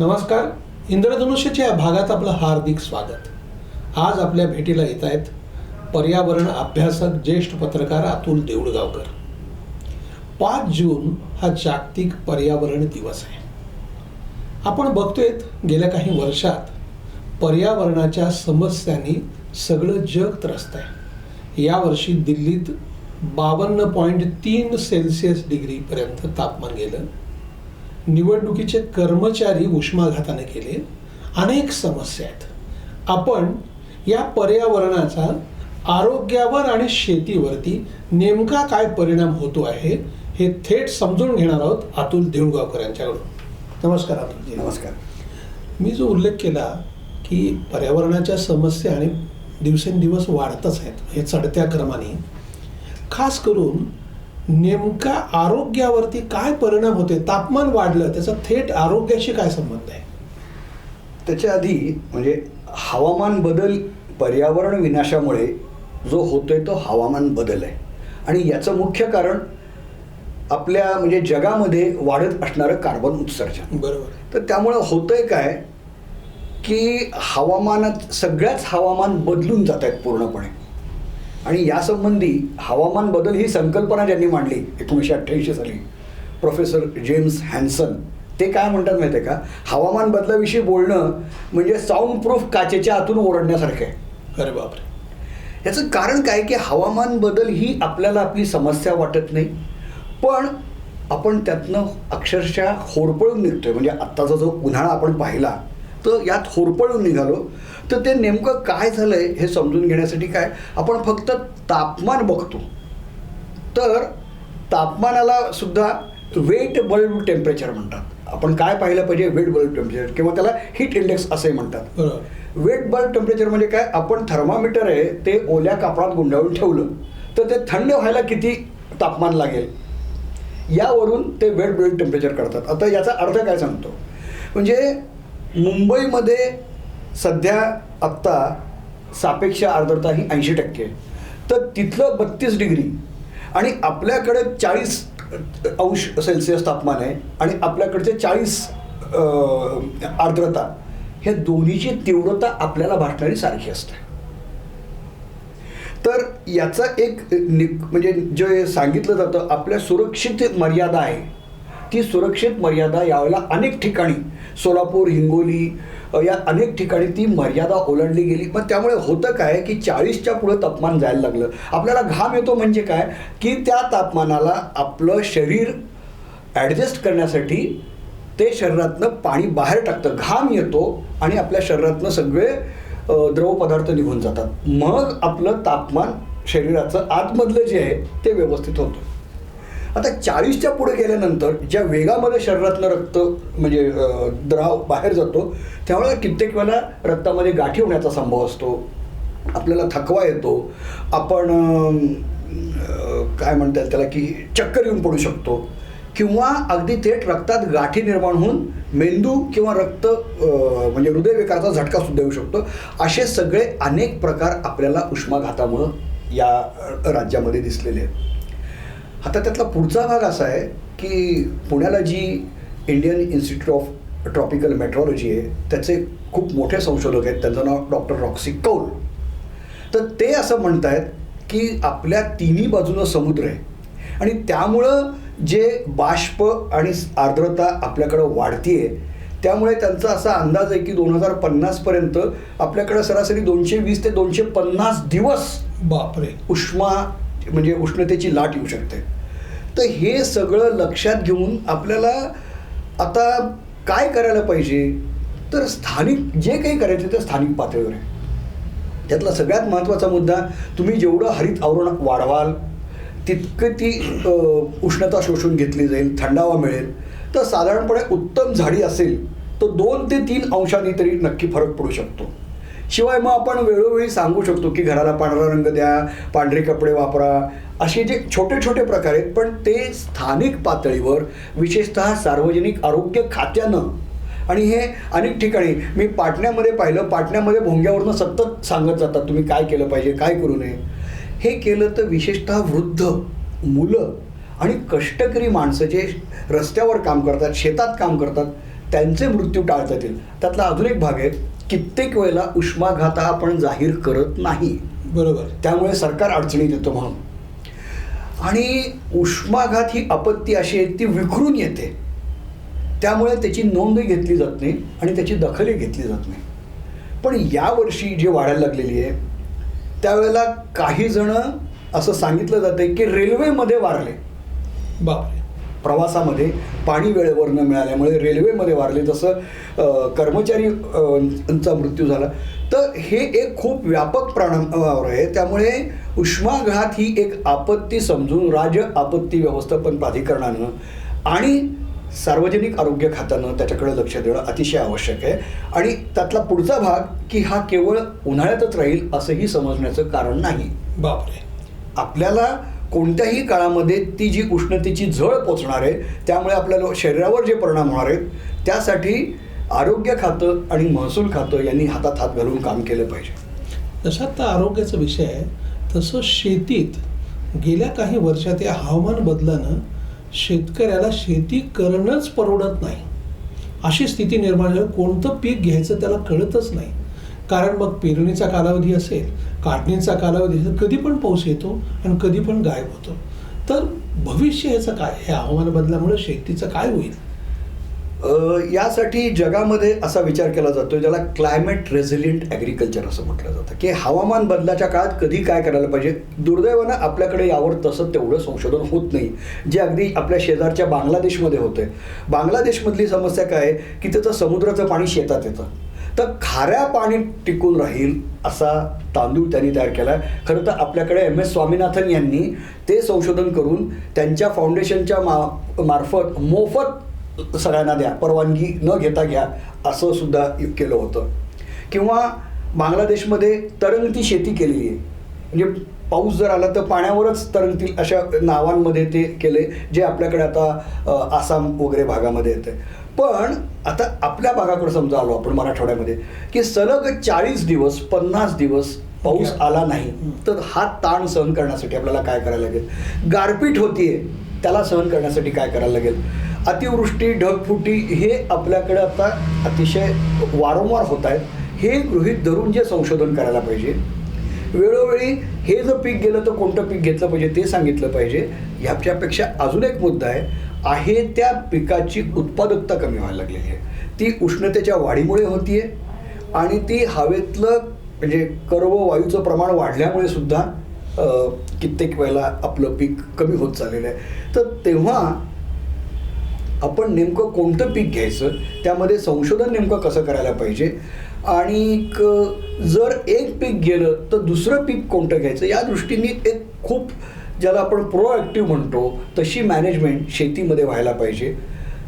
नमस्कार. इंद्रधनुष्यच्या या भागात आपलं हार्दिक स्वागत. आज आपल्या भेटीला येत आहेत पर्यावरण अभ्यासक ज्येष्ठ पत्रकार अतुल देऊळगावकर. पाच जून हा जागतिक पर्यावरण दिवस आहे. आपण बघतोय गेल्या काही वर्षात पर्यावरणाच्या समस्यांनी सगळं जग त्रस्त आहे. यावर्षी दिल्लीत बावन्न पॉईंट तीन सेल्सिअस डिग्रीपर्यंत तापमान गेलं. निवडणुकीचे कर्मचारी उष्माघाताने केले. अनेक समस्या आहेत. आपण या पर्यावरणाचा आरोग्यावर आणि शेतीवरती नेमका काय परिणाम होतो आहे हे थेट समजून घेणार आहोत अतुल देऊळगावकर यांच्याकडून नमस्कार अतुलजी. नमस्कार. मी जो उल्लेख केला की पर्यावरणाच्या समस्या आणि दिवसेंदिवस वाढतच आहेत हे चढत्या क्रमाने. खास करून नेमका आरोग्यावरती काय परिणाम होते तापमान वाढलं त्याचा थेट आरोग्याशी काय संबंध आहे? त्याच्या आधी म्हणजे हवामान बदल पर्यावरण विनाशामुळे जो होतोय तो हवामान बदल आहे. आणि याचं मुख्य कारण आपल्या म्हणजे जगामध्ये वाढत असणारं कार्बन उत्सर्जन. बरोबर. तर त्यामुळं होतंय काय की हवामानात सगळ्याच हवामान बदलून जात आहेत पूर्णपणे. आणि यासंबंधी हवामान बदल ही संकल्पना ज्यांनी मांडली एकोणीसशे अठ्ठ्याऐंशी साली प्रोफेसर जेम्स हॅन्सन ते काय म्हणतात माहिती आहे का? हवामान बदलाविषयी बोलणं म्हणजे साऊंड प्रूफ काचेच्या आतून ओरडण्यासारखं आहे. अरे बापरे. याचं कारण काय की हवामान बदल ही आपल्याला आपली समस्या वाटत नाही पण आपण त्यातनं अक्षरशः होरपळून निघतोय. म्हणजे आत्ताचा जो उन्हाळा आपण पाहिला तर यात होरपळून निघालो. तर ते नेमकं काय झालंय हे समजून घेण्यासाठी काय? आपण फक्त तापमान बघतो. तर तापमानाला सुद्धा वेट बल्ब टेम्परेचर म्हणतात. आपण काय पाहिलं पाहिजे? वेट बल्ब टेम्परेचर किंवा त्याला हीट इंडेक्स असे म्हणतात. वेट बल्ब टेम्परेचर म्हणजे काय? आपण थर्मामीटर आहे ते ओल्या कापडात गुंडाळून ठेवलं. तर ते थंड व्हायला किती तापमान लागेल? यावरून ते वेट बल्ब टेम्परेचर करतात. आता याचा अर्थ काय सांगतो? म्हणजे मुंबईमध्ये सध्या आत्ता सापेक्ष आर्द्रता ही ऐंशी टक्के तर तिथलं बत्तीस डिग्री आणि आपल्याकडे चाळीस अंश सेल्सिअस तापमान आहे आणि आपल्याकडचे चाळीस आर्द्रता हे दोन्हीची तीव्रता आपल्याला भासणारी सारखी असते. तर याचा एक नि म्हणजे जे सांगितलं जातं आपल्या सुरक्षित मर्यादा आहे. ती सुरक्षित मर्यादा यावेळेला अनेक ठिकाणी सोलापूर हिंगोली या अनेक ठिकाणी ती मर्यादा ओलांडली गेली. पण त्यामुळे होतं काय की चाळीसच्या पुढं तापमान जायला लागलं. आपल्याला घाम येतो म्हणजे काय? की त्या तापमानाला आपलं शरीर ॲडजस्ट करण्यासाठी ते शरीरातनं पाणी बाहेर टाकतं. घाम येतो आणि आपल्या शरीरातनं सगळे द्रव द्रवपदार्थ निघून जातात. मग आपलं तापमान शरीराचं आतमधलं जे आहे ते व्यवस्थित होतं. आता चाळीसच्या पुढे गेल्यानंतर ज्या वेगामध्ये शरीरातलं रक्त म्हणजे द्राव बाहेर जातो त्यावेळेला कित्येक वेळेला रक्तामध्ये गाठी होण्याचा संभव असतो. आपल्याला थकवा येतो. आपण काय म्हणता येईल त्याला की चक्कर येऊन पडू शकतो. किंवा अगदी थेट रक्तात गाठी निर्माण होऊन मेंदू किंवा रक्त म्हणजे हृदयविकाराचा झटका सुद्धा येऊ शकतो. असे सगळे अनेक प्रकार आपल्याला उष्माघातामुळं या राज्यामध्ये दिसलेले आहेत. आता त्यातला पुढचा भाग असा आहे की पुण्याला जी Indian Institute of Tropical Meteorology आहे त्याचे खूप मोठे संशोधक आहेत. त्यांचं नाव डॉक्टर रॉक्सी कौल. तर ते असं म्हणतायत की आपल्या तिन्ही बाजूनं समुद्र आहे. आणि त्यामुळं जे बाष्प आणि आर्द्रता आपल्याकडं वाढतीये त्यामुळे त्यांचा असा अंदाज आहे की दोन हजार पन्नासपर्यंत आपल्याकडं सरासरी दोनशे वीस ते दोनशे पन्नास दिवस बापरे. उष्मा म्हणजे उष्णतेची लाट येऊ शकते. तर हे सगळं लक्षात घेऊन आपल्याला आता काय करायला पाहिजे? तर स्थानिक जे काही करायचं ते स्थानिक पातळीवर आहे. त्यातला सगळ्यात महत्त्वाचा मुद्दा तुम्ही जेवढं हरित आवरण वाढवाल तितकं ती उष्णता शोषून घेतली जाईल थंडावा मिळेल. तर साधारणपणे उत्तम झाडी असेल तर दोन ते तीन अंशांनी तरी नक्की फरक पडू शकतो. शिवाय मग आपण वेळोवेळी सांगू शकतो की घराला पांढरा रंग द्या पांढरे कपडे वापरा. असे जे छोटे छोटे प्रकार आहेत पण ते स्थानिक पातळीवर विशेषतः सार्वजनिक आरोग्य खात्यानं. आणि हे अनेक ठिकाणी मी पाटण्यामध्ये पाहिलं पाटण्यामध्ये भोंग्यावरनं सतत सांगत जातात तुम्ही काय केलं पाहिजे? काय करू नये? हे केलं तर विशेषतः वृद्ध मुलं आणि कष्टकरी माणसं जे रस्त्यावर काम करतात शेतात काम करतात त्यांचे मृत्यू टाळता येतील. त्यातला अजून एक भाग आहे कित्येक वेळेला उष्माघात हा आपण जाहीर करत नाही. बरोबर. त्यामुळे सरकार अडचणीत येतं म्हणून. आणि उष्माघात ही आपत्ती अशी आहे ती विखरून येते. त्यामुळे त्याची नोंदही घेतली जात नाही आणि त्याची दखलही घेतली जात नाही. पण यावर्षी जे वाढायला लागलेली आहे त्यावेळेला काही जण असं सांगितलं जातं की रेल्वेमध्ये वारले. बापरे. प्रवासामध्ये पाणी वेळेवर न मिळाल्यामुळे रेल्वेमध्ये वारले जसं कर्मचारी चा मृत्यू झाला. तर हे एक खूप व्यापक प्रमाणावर आहे. त्यामुळे उष्माघात ही एक आपत्ती समजून राज्य आपत्ती व्यवस्थापन प्राधिकरणानं आणि सार्वजनिक आरोग्य खात्यानं त्याच्याकडे लक्ष देणं अतिशय आवश्यक आहे. आणि त्यातला पुढचा भाग की हा केवळ उन्हाळ्यातच राहील असंही समजण्याचं कारण नाही. बापरे. आपल्याला कोणत्याही काळामध्ये ती जी उष्णतेची झळ पोचणार आहे त्यामुळे आपल्याला शरीरावर जे परिणाम होणार आहेत त्यासाठी आरोग्य खातं आणि महसूल खातं यांनी हातात हात घालून काम केलं पाहिजे. जसं आता आरोग्याचा विषय आहे तसं शेतीत गेल्या काही वर्षात या हवामान बदलानं शेतकऱ्याला शेती करणंच परवडत नाही. अशी स्थिती निर्माण झाली कोणतं पीक घ्यायचं त्याला कळतच नाही. कारण मग पेरणीचा कालावधी असेल काढणीचा कालावधी असेल कधी पण पाऊस येतो आणि कधी पण गायब होतो. तर भविष्य याचं काय? हे हवामान बदलामुळे शेतीचं काय होईल? यासाठी जगामध्ये असा विचार केला जातो ज्याला क्लायमेट रेझिलियंट ॲग्रिकल्चर असं म्हटलं जातं. की हवामान बदलाच्या काळात कधी काय करायला पाहिजे? दुर्दैवानं आपल्याकडे यावर तसं तेवढं संशोधन होत नाही जे अगदी आपल्या शेजारच्या बांगलादेशमध्ये होते बांगलादेशमधली समस्या काय आहे? की त्याचं समुद्राचं पाणी शेतात येतं. तर खाऱ्या पाणी टिकून राहील असा तांदूळ त्यांनी तयार केला आहे खरं तर आपल्याकडे एम एस स्वामीनाथन यांनी ते संशोधन करून त्यांच्या फाउंडेशनच्या मा मार्फत मोफत सगळ्यांना द्या परवानगी न घेता घ्या असं सुद्धा केलं होतं. किंवा बांगलादेशमध्ये तरंगती शेती केलेली आहे. म्हणजे पाऊस जर आला तर पाण्यावरच तरंगतील अशा नावांमध्ये ते केले जे आपल्याकडे आता आसाम वगैरे भागामध्ये येते पण आता आपल्या भागाकडे समजा आलो आपण मराठवाड्यामध्ये की सलग चाळीस दिवस पन्नास दिवस पाऊस आला नाही तर हा ताण सहन करण्यासाठी आपल्याला काय करायला लागेल? गारपीट होतीये त्याला सहन करण्यासाठी काय करायला लागेल? अतिवृष्टी ढगफुटी हे आपल्याकडे आता अतिशय वारंवार होत आहेत हे गृहीत धरून जे संशोधन करायला पाहिजे वेळोवेळी हे जर पीक गेलं तर कोणतं पीक घेतलं पाहिजे ते सांगितलं पाहिजे. ह्याच्यापेक्षा अजून एक मुद्दा आहे आहे त्या पिकाची उत्पादकता कमी व्हायला लागलेली आहे. ती उष्णतेच्या वाढीमुळे होतीये आणि ती हवेतलं म्हणजे कर्व वायूचं प्रमाण वाढल्यामुळे सुद्धा कित्येक वेळेला आपलं पीक कमी होत चाललेलं आहे. तर तेव्हा आपण नेमकं कोणतं पीक घ्यायचं? त्यामध्ये संशोधन नेमकं कसं करायला पाहिजे? आणि जर एक पीक गेलं तर दुसरं पीक कोणतं घ्यायचं? या दृष्टीने एक खूप ज्याला आपण प्रोॲक्टिव्ह म्हणतो तशी मॅनेजमेंट शेतीमध्ये व्हायला पाहिजे.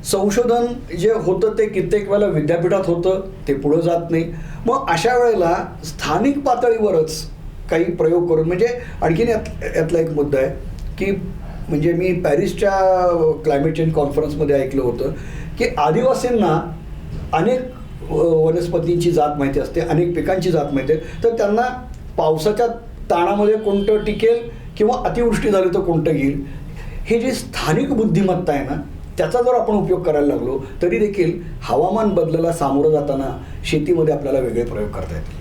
संशोधन जे होतं ते कित्येक वेळेला विद्यापीठात होतं ते पुढं जात नाही. मग अशा वेळेला स्थानिक पातळीवरच काही प्रयोग करून म्हणजे आणखीन यात यातला एक मुद्दा आहे की म्हणजे मी पॅरिसच्या क्लायमेट चेंज कॉन्फरन्समध्ये ऐकलं होतं की आदिवासींना अनेक वनस्पतींची जात माहिती असते अनेक पिकांची जात माहिती आहे. तर त्यांना पावसाच्या ताणामध्ये कोणतं टिकेल किंवा अतिवृष्टी झाली तर कोणतं घेईल? हे जी स्थानिक बुद्धिमत्ता आहे ना त्याचा जर आपण उपयोग करायला लागलो तरी देखील हवामान बदलाला सामोरं जाताना शेतीमध्ये आपल्याला वेगळे प्रयोग करता येतील.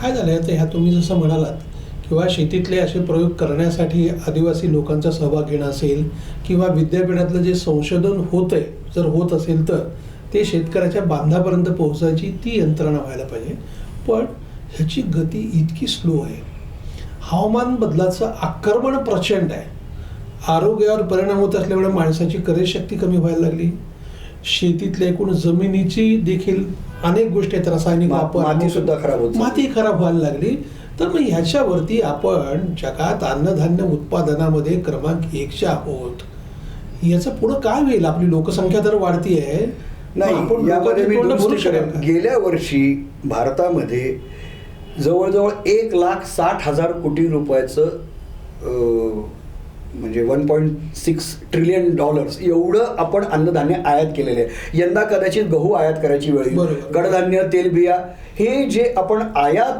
काय झालं आहे तर ह्या तुम्ही जसं म्हणालात किंवा शेतीतले असे प्रयोग करण्यासाठी आदिवासी लोकांचा सहभाग घेणं असेल किंवा विद्यापीठातलं जे संशोधन होत आहे जर होत असेल तर ते शेतकऱ्याच्या बांधापर्यंत पोहोचायची ती यंत्रणा व्हायला पाहिजे. पण ह्याची गती इतकी स्लो आहे. हवामान बदलाचं आक्रमण प्रचंड आहे. आरोग्यावर परिणाम होत असल्यामुळे माणसाची शक्ती कमी व्हायला लागली. शेतीतल्या एकूण जमिनीची देखील अनेक गोष्टी आहेत. रासायनिक वापर माती सुद्धा खराब होत. माती खराब व्हायला लागली. तर मग ह्याच्यावरती आपण जगात अन्नधान्य उत्पादनामध्ये क्रमांक एकच्या आहोत. याचं पुढं काय होईल? आपली लोकसंख्या तर वाढतीये. मग नाही? गेल्या वर्षी भारतामध्ये जवळजवळ एक लाख साठ हजार कोटी रुपयाचं म्हणजे one point six trillion dollars एवढं आपण अन्नधान्य आयात केलेले आहे यंदा कदाचित गहू आयात करायची वेळ. कडधान्य तेलबिया हे जे आपण आयात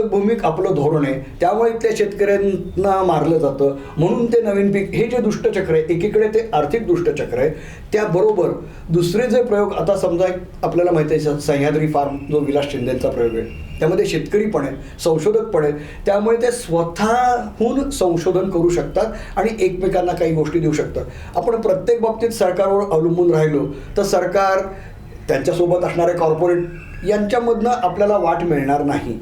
भूमिक आपलं धोरण आहे. त्यामुळे त्या शेतकऱ्यांना मारलं जातं. म्हणून ते नवीन पीक हे जे दुष्टचक्र आहे एकीकडे ते आर्थिक दुष्टचक्र आहे. त्याबरोबर दुसरे जे प्रयोग आता समजा एक आपल्याला माहिती आहे सह्याद्री फार्म जो विलास शिंदेचा प्रयोग आहे त्यामध्ये शेतकरी पण आहे संशोधक पण आहेत त्यामुळे ते स्वतःहून संशोधन करू शकतात आणि एकमेकांना काही गोष्टी देऊ शकतात. आपण प्रत्येक बाबतीत सरकारवर अवलंबून राहिलो तर सरकार त्यांच्यासोबत असणारे कॉर्पोरेट यांच्यामधनं आपल्याला वाट मिळणार नाही.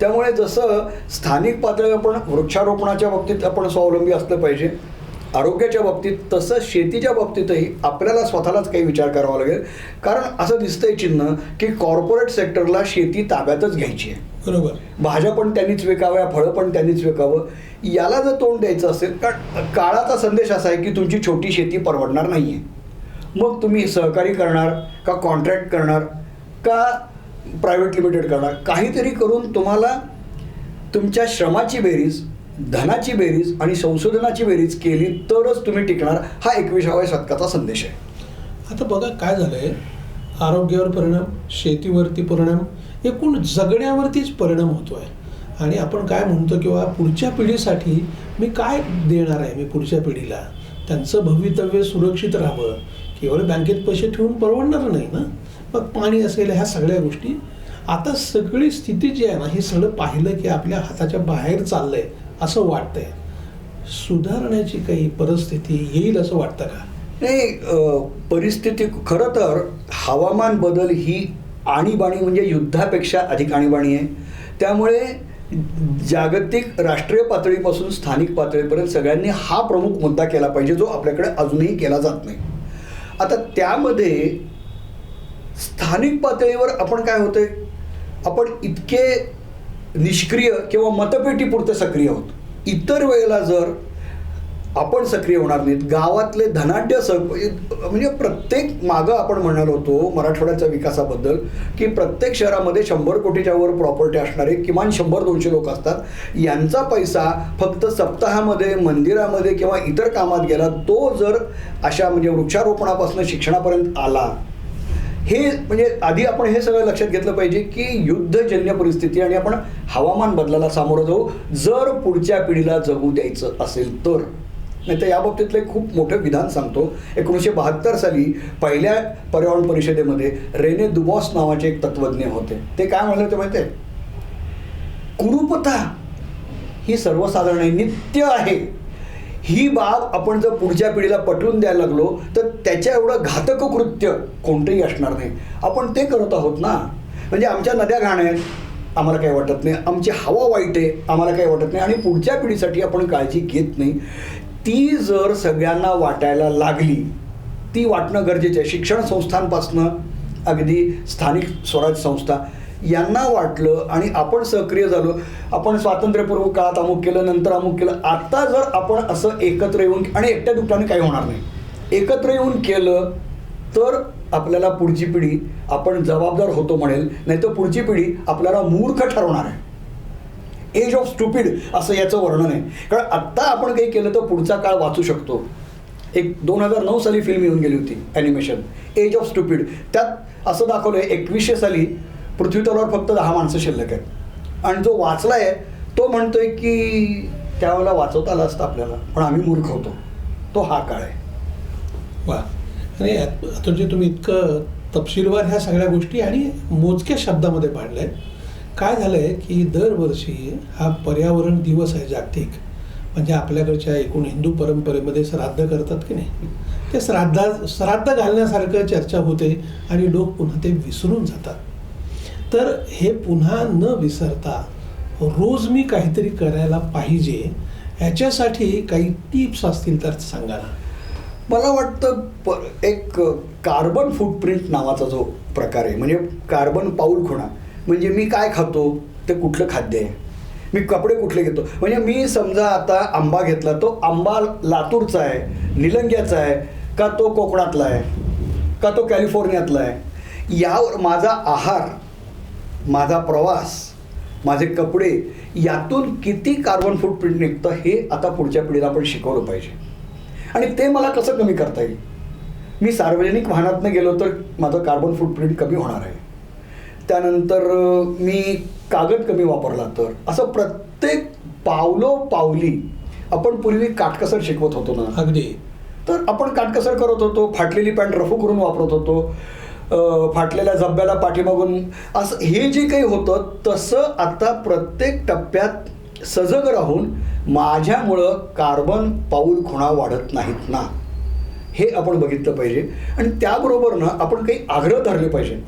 त्यामुळे जसं स्थानिक पातळीवर आपण वृक्षारोपणाच्या बाबतीत आपण स्वावलंबी असलं पाहिजे आरोग्याच्या बाबतीत तसंच शेतीच्या बाबतीतही आपल्याला स्वतःलाच काही विचार करावा लागेल. कारण असं दिसतंय चिन्ह की कॉर्पोरेट सेक्टरला शेती ताब्यातच घ्यायची आहे. बरोबर. भाज्या पण त्यांनीच विकाव्या फळं पण त्यांनीच विकावं. याला जर तोंड द्यायचं असेल कारण काळाचा संदेश असा आहे की तुमची छोटी शेती परवडणार नाही आहे मग तुम्ही सहकारी करणार का कॉन्ट्रॅक्ट करणार? का प्रायव्हेट लिमिटेड काढा काहीतरी करून तुम्हाला तुमच्या श्रमाची बेरीज धनाची बेरीज आणि संशोधनाची बेरीज केली तरच तुम्ही टिकणार. हा एकविसाव्या शतकाचा संदेश आहे. आता बघा काय झालंय. आरोग्यावर परिणाम शेतीवरती परिणाम एकूण जगण्यावरतीच परिणाम होतो आहे आणि आपण काय म्हणतो किंवा पुढच्या पिढीसाठी मी काय देणार आहे मी पुढच्या पिढीला? त्यांचं भवितव्य सुरक्षित राहावं. केवळ बँकेत पैसे ठेवून परवडणार नाही ना? मग पाणी असेल ह्या सगळ्या गोष्टी आता सगळी स्थिती जी आहे ना हे सगळं पाहिलं की आपल्या हाताच्या बाहेर चाललंय असं वाटतंय. सुधारण्याची काही परिस्थिती येईल असं वाटतं का? नाही परिस्थिती खरं तर हवामान बदल ही आणीबाणी म्हणजे युद्धापेक्षा अधिक आणीबाणी आहे. त्यामुळे जागतिक राष्ट्रीय पातळीपासून स्थानिक पातळीपर्यंत सगळ्यांनी हा प्रमुख मुद्दा केला पाहिजे जो आपल्याकडे अजूनही केला जात नाही. आता त्यामध्ये स्थानिक पातळीवर आपण काय होतोय? आपण इतके निष्क्रिय किंवा मतपेटीपुरतं सक्रिय आहोत. इतर वेळेला जर आपण सक्रिय होणार नाहीत गावातले धनाढ्य सह म्हणजे प्रत्येक मागं आपण म्हणालो होतो मराठवाड्याच्या विकासाबद्दल की प्रत्येक शहरामध्ये शंभर कोटीच्या वर प्रॉपर्टी असणारे किमान शंभर दोनशे लोक असतात. यांचा पैसा फक्त सप्ताहामध्ये मंदिरामध्ये किंवा इतर कामात गेला तो जर अशा म्हणजे वृक्षारोपणापासून शिक्षणापर्यंत आला हे म्हणजे आधी आपण हे सगळं लक्षात घेतलं पाहिजे की युद्धजन्य परिस्थिती आणि आपण हवामान बदलाला सामोरं जाऊ जर पुढच्या पिढीला जगू द्यायचं असेल तर. नाही तर या बाबतीतलं एक खूप मोठं विधान सांगतो. एकोणीसशे बहात्तर साली पहिल्या पर्यावरण परिषदेमध्ये रेने दुबॉस नावाचे एक तत्वज्ञ होते. ते काय म्हणले होते माहिती आहे कुरूपता ही सर्वसाधारण नित्य आहे. ही बाब आपण जर पुढच्या पिढीला पटवून द्यायला लागलो तर त्याच्या एवढं घातक कृत्य कोणतंही असणार नाही. आपण ते करत आहोत ना. म्हणजे आमच्या नद्या घाण आहेत आम्हाला काही वाटत नाही. आमची हवा वाईट आहे आम्हाला काही वाटत नाही. आणि पुढच्या पिढीसाठी आपण काळजी घेत नाही. ती जर सगळ्यांना वाटायला लागली ती वाटणं गरजेचं आहे. शिक्षण संस्थांपासनं अगदी स्थानिक स्वराज संस्था यांना वाटलं आणि आपण सक्रिय झालो आपण स्वातंत्र्यपूर्व काळात अमुक केलं नंतर अमुक केलं आता जर आपण असं एकत्र येऊन आणि एकट्या दुकटाने काही होणार नाही. एकत्र येऊन केलं तर आपल्याला पुढची पिढी आपण जबाबदार होतो म्हणेल नाही तर पुढची पिढी आपल्याला मूर्ख ठरवणार आहे. एज ऑफ स्टुपिड असं याचं वर्णन आहे. कारण आत्ता आपण काही केलं तर पुढचा काळ वाचू शकतो. एक दोन हजार नऊ साली फिल्म येऊन गेली होती ॲनिमेशन एज ऑफ स्टुपिड त्यात असं दाखवलं आहे एकवीसशे साली पृथ्वी तलावर फक्त दहा माणसं शिल्लक आहेत. आणि जो वाचला आहे तो म्हणतोय की त्यावेळेला वाचवता आलं असतं आपल्याला. पण आम्ही मूर्ख होतो. तो हा काळ आहे. वा. आणि यात- आता जे तुम्ही इतकं तपशीलवार ह्या सगळ्या गोष्टी आणि मोजक्या शब्दामध्ये मांडलंय काय झालंय की दरवर्षी हा पर्यावरण दिवस आहे जागतिक. म्हणजे आपल्याकडच्या एकूण हिंदू परंपरेमध्ये श्राद्ध करतात की नाही? ते श्राद्धा श्राद्ध घालण्यासारखं चर्चा होते आणि लोक पुन्हा ते विसरून जातात. तर हे पुन्हा न विसरता रोज मी काहीतरी करायला पाहिजे ह्याच्यासाठी काही टिप्स असतील तर सांगा ना. मला वाटतं प एक कार्बन फूटप्रिंट नावाचा जो प्रकार आहे म्हणजे कार्बन पाऊल खुणा. म्हणजे मी काय खातो? ते कुठलं खाद्य आहे? मी कपडे कुठले घेतो? म्हणजे मी समजा आता आंबा घेतला तो आंबा लातूरचा आहे निलंग्याचा आहे का तो कोकणातला आहे का तो कॅलिफोर्नियातला आहे? यावर माझा आहार माझा प्रवास माझे कपडे यातून किती कार्बन फूटप्रिंट निघतं हे आता पुढच्या पिढीला आपण शिकवलं पाहिजे. आणि ते मला कसं कमी करता येईल? मी सार्वजनिक वाहनातनं गेलो तर माझं कार्बन फूटप्रिंट कमी होणार आहे. त्यानंतर मी कागद कमी वापरला तर असं प्रत्येक पावलो पावली आपण पूर्वी काटकसर शिकवत होतो ना? अगदी. तर आपण काटकसर करत होतो फाटलेली पॅन्ट रफू करून वापरत होतो. फाटलेल्या झब्याला पाठीमागून. असं हे जे काही होतं तसं आता प्रत्येक टप्प्यात सजग राहून माझ्यामुळं कार्बन पाऊल खुणा वाढत नाहीत ना. हे आपण बघितलं पाहिजे. आणि त्याबरोबर ना आपण काही आग्रह धरले पाहिजे.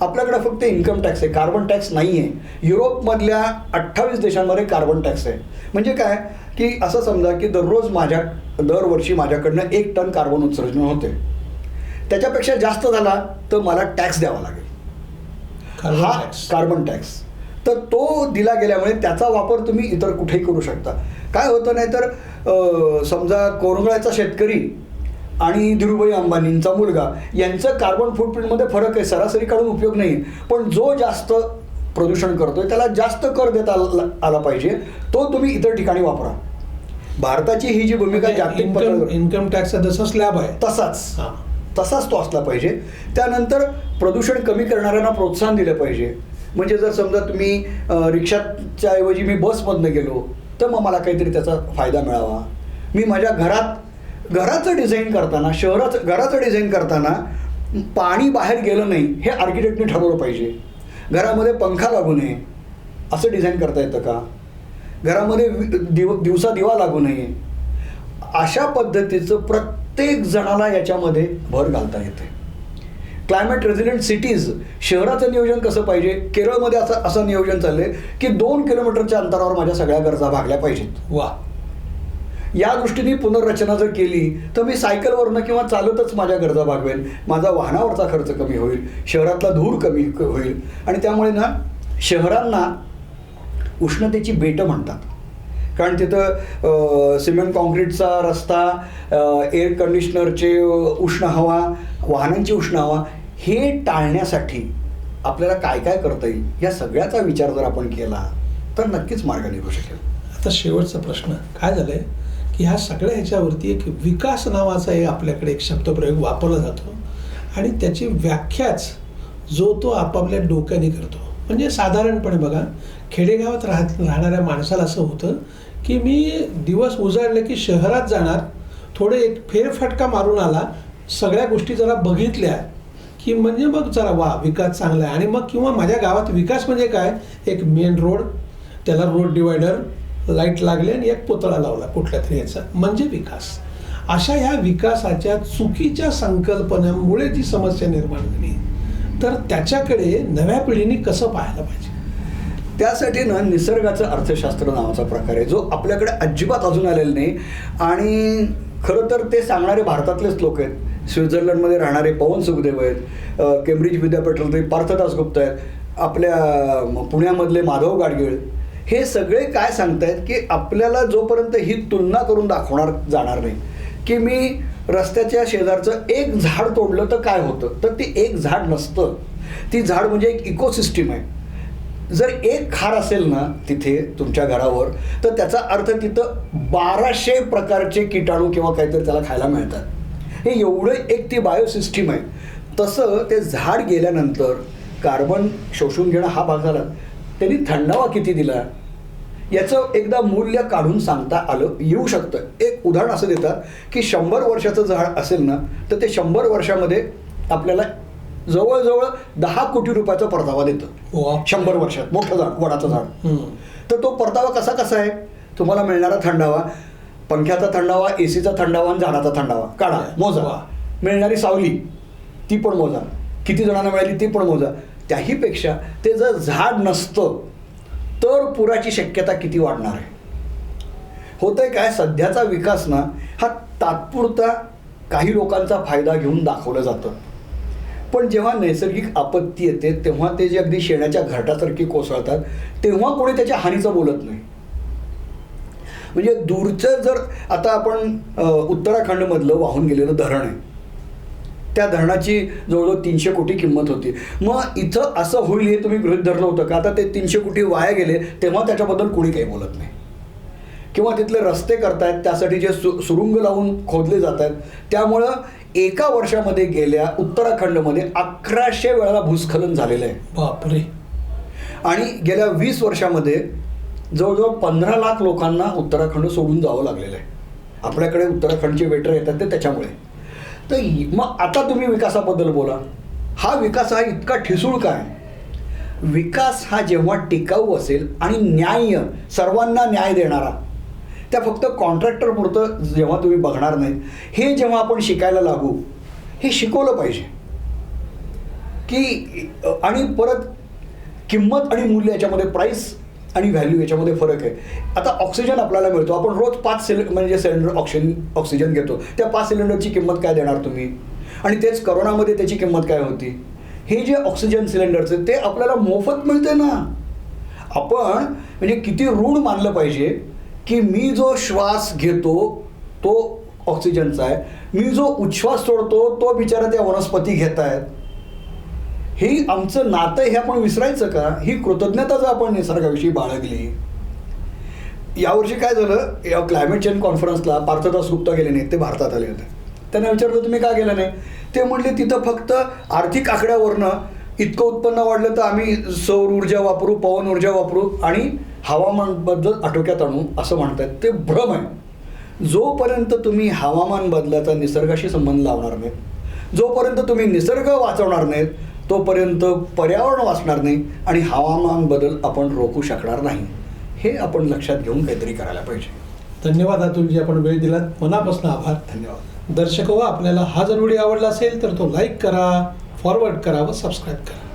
आपल्याकडे फक्त इन्कम टॅक्स आहे कार्बन टॅक्स नाही आहे युरोपमधल्या अठ्ठावीस देशांमध्ये कार्बन टॅक्स आहे. म्हणजे काय? की असं समजा की दररोज माझ्या दरवर्षी माझ्याकडनं एक टन कार्बन उत्सर्जन होते त्याच्यापेक्षा जास्त झाला तर मला टॅक्स द्यावा लागेल. हा. कार्बन टॅक्स तर तो दिला गेल्यामुळे त्याचा वापर तुम्ही इतर कुठेही करू शकता. काय होतं नाही तर समजा कोरंगळ्याचा शेतकरी आणि धीरूभाई अंबानींचा मुलगा यांचं कार्बन फुटप्रिंटमध्ये फरक आहे सरासरी काढून उपयोग नाही. पण जो जास्त प्रदूषण करतोय त्याला जास्त कर देता आला आला पाहिजे. तो तुम्ही इतर ठिकाणी वापरा. भारताची ही जी भूमिका जागतिक इन्कम टॅक्सचा जसा स्लॅब आहे. तसाच. हा. तसाच तो असला पाहिजे. त्यानंतर प्रदूषण कमी करणाऱ्यांना प्रोत्साहन दिलं पाहिजे. म्हणजे जर समजा तुम्ही रिक्षाच्या ऐवजी मी बसमधनं गेलो तर मग मला काहीतरी त्याचा फायदा मिळावा. मी माझ्या घरात घराचं डिझाईन करताना शहराचं घराचं डिझाईन करताना पाणी बाहेर गेलं नाही हे आर्किटेक्टने ठरवलं पाहिजे. घरामध्ये पंखा लागू नये. असं डिझाईन करता येतं का? घरामध्ये दिव दिवसा दिवा लागू नये. अशा पद्धतीचं प्रत्येक प्रत्येक जणाला याच्यामध्ये भर घालता येते. क्लायमेट रेझिडेंट सिटीज शहराचं नियोजन कसं पाहिजे? केरळमध्ये असं असं नियोजन चाललंय की दोन किलोमीटरच्या अंतरावर माझ्या सगळ्या गरजा भागल्या पाहिजेत. वा. या दृष्टीने पुनर्रचना जर केली तर मी सायकलवरनं किंवा चालतच माझ्या गरजा भागवेल माझा वाहनावरचा खर्च कमी होईल शहरातला धूर कमी क- होईल. आणि त्यामुळे ना शहरांना उष्णतेची बेटं म्हणतात. कारण तिथं सिमेंट कॉन्क्रीटचा रस्ता एअर कंडिशनरचे उष्ण हवा वाहनांची उष्ण हवा हे टाळण्यासाठी आपल्याला काय काय करता येईल? या सगळ्याचा विचार जर आपण केला तर नक्कीच मार्ग निघू शकेल. आता शेवटचा प्रश्न काय झालंय? की ह्या सगळ्या ह्याच्यावरती एक विकास नावाचा एक आपल्याकडे एक शब्दप्रयोग वापरला जातो आणि त्याची व्याख्याच जो तो आपापल्या डोक्याने करतो. म्हणजे साधारणपणे बघा खेडेगावात राहत राहणाऱ्या माणसाला असं होतं की मी दिवस उजाडले की शहरात जाणार थोडे एक फेरफटका मारून आला सगळ्या गोष्टी जरा बघितल्या की म्हणजे मग जरा वा विकास चांगला आहे. आणि मग किंवा माझ्या गावात विकास म्हणजे काय? एक मेन रोड त्याला रोड डिवायडर लाइट लागले आणि एक पुतळा लावला कुठल्या तरी याचा. म्हणजे विकास. अशा ह्या विकासाच्या चुकीच्या संकल्पनेमुळे जी समस्या निर्माण झाली तर त्याच्याकडे नव्या पिढीने कसं पाहायला पाहिजे? त्यासाठी ना निसर्गाचं अर्थशास्त्र नावाचा प्रकार आहे जो आपल्याकडे अजिबात अजून आलेला नाही. आणि खरं तर ते सांगणारे भारतातलेच लोक आहेत. स्वित्झर्लंडमध्ये राहणारे पवन सुखदेव आहेत. केम्ब्रिज विद्यापीठातले पार्थदास गुप्ता आहेत. आपल्या पुण्यामधले माधव गाडगीळ हे सगळे काय सांगतायत की आपल्याला जोपर्यंत ही तुलना करून दाखवणार जाणार नाही की मी रस्त्याच्या शेजारचं एक झाड तोडलं तर काय होतं? तर ते एक झाड नसतं. ती झाड म्हणजे एक इकोसिस्टीम आहे. जर एक खार असेल ना तिथे तुमच्या घरावर तर त्याचा अर्थ तिथं बाराशे प्रकारचे किटाणू किंवा काहीतरी त्याला खायला मिळतात. हे एवढं एक ती बायोसिस्टीम आहे. तसं ते झाड गेल्यानंतर कार्बन शोषून घेणं हा भाग झाला. त्यांनी थंडावा किती दिला? याचं एकदा मूल्य काढून सांगता आलं येऊ शकतं. एक उदाहरण असं देतात की शंभर वर्षाचं झाड असेल ना तर ते शंभर वर्षामध्ये आपल्याला जवळजवळ दहा कोटी रुपयाचा परतावा देतं. शंभर वर्षात मोठं झाड वडाचं झाड. तर तो परतावा कसा कसा आहे? तुम्हाला मिळणारा थंडावा पंख्याचा थंडावा ए सीचा थंडावा आणि झाडाचा थंडावा. काढा मोजा. वा. मिळणारी सावली ती पण मोजा. किती जणांना मिळाली ती पण मोजा. त्याहीपेक्षा ते जर झाड नसतं तर पुराची शक्यता किती वाढणार आहे? होतंय काय? सध्याचा विकास ना हा तात्पुरता काही लोकांचा फायदा घेऊन दाखवलं जातं. पण जेव्हा नैसर्गिक आपत्ती येते तेव्हा ते जे अगदी शेणाच्या घाटासारखी कोसळतात तेव्हा कोणी त्याच्या हानीचं बोलत नाही. म्हणजे दूरचं जर आता आपण उत्तराखंडमधलं वाहून गेलेलं धरण आहे त्या धरणाची जवळजवळ तीनशे कोटी किंमत होती. मग इथं असं होईल हे तुम्ही गृहित धरलं होतं का? आता ते तीनशे कोटी वाया गेले तेव्हा त्याच्याबद्दल कोणी काही बोलत नाही. किंवा तिथले रस्ते करतायत त्यासाठी जे सु सुरुंग लावून खोदले जात आहेत त्यामुळं एका वर्षामध्ये गेल्या उत्तराखंडमध्ये अकराशे वेळाला भूस्खलन झालेलं आहे. बापरे. आणि गेल्या वीस वर्षामध्ये जवळजवळ पंधरा लाख लोकांना उत्तराखंड सोडून जावं लागलेलं आहे. आपल्याकडे उत्तराखंडचे वेटर येतात ते त्याच्यामुळे. तर मग आता तुम्ही विकासाबद्दल बोला. हा विकास हा इतका ठिसूळ काय विकास हा जेव्हा टिकाऊ असेल आणि न्याय्य सर्वांना न्याय देणारा त्या फक्त कॉन्ट्रॅक्टर पुरतं जेव्हा तुम्ही बघणार नाही हे जेव्हा आपण शिकायला लागू हे शिकवलं पाहिजे. की आणि परत किंमत आणि मूल्य याच्यामध्ये प्राईस आणि व्हॅल्यू याच्यामध्ये फरक आहे. आता ऑक्सिजन आपल्याला मिळतो. आपण रोज पाच सिले म्हणजे सिलेंडर ऑक्सिजन ऑक्सिजन घेतो. त्या पाच सिलेंडरची किंमत काय देणार तुम्ही? आणि तेच करोनामध्ये त्याची किंमत काय होती? हे जे ऑक्सिजन सिलेंडरचे ते आपल्याला मोफत मिळते ना. आपण म्हणजे किती ऋण मानलं पाहिजे की मी जो श्वास घेतो तो ऑक्सिजनचा आहे. मी जो उच्छ्वास सोडतो तो बिचारा त्या वनस्पती घेत आहेत. हे आमचं नातं हे आपण विसरायचं का? ही कृतज्ञता जर आपण निसर्गाविषयी बाळगली यावर्षी काय झालं? या क्लायमेट चेंज कॉन्फरन्सला पार्थदास गुप्ता गेले नाहीत ते भारतात आले होते. त्यांना विचारलं तुम्ही का गेलं नाही? ते म्हटले तिथं फक्त आर्थिक आकड्यावरनं इतकं उत्पन्न वाढलं तर आम्ही सौर ऊर्जा वापरू पवन ऊर्जा वापरू आणि हवामानबद्दल आटोक्यात आणू असं म्हणतात ते भ्रम आहे. जोपर्यंत तुम्ही हवामान बदलाचा निसर्गाशी संबंध लावणार नाहीत जोपर्यंत तुम्ही निसर्ग वाचवणार नाहीत तोपर्यंत पर्यावरण वाचणार नाही आणि हवामान बदल आपण रोखू शकणार नाही. हे आपण लक्षात घेऊन काहीतरी करायला पाहिजे. धन्यवाद अतुलजी आपण वेळ दिलात. मनापासून आभार. धन्यवाद. दर्शक हो आपल्याला हा जर व्हिडिओ आवडला असेल तर तो लाईक करा फॉरवर्ड करा व सबस्क्राईब करा.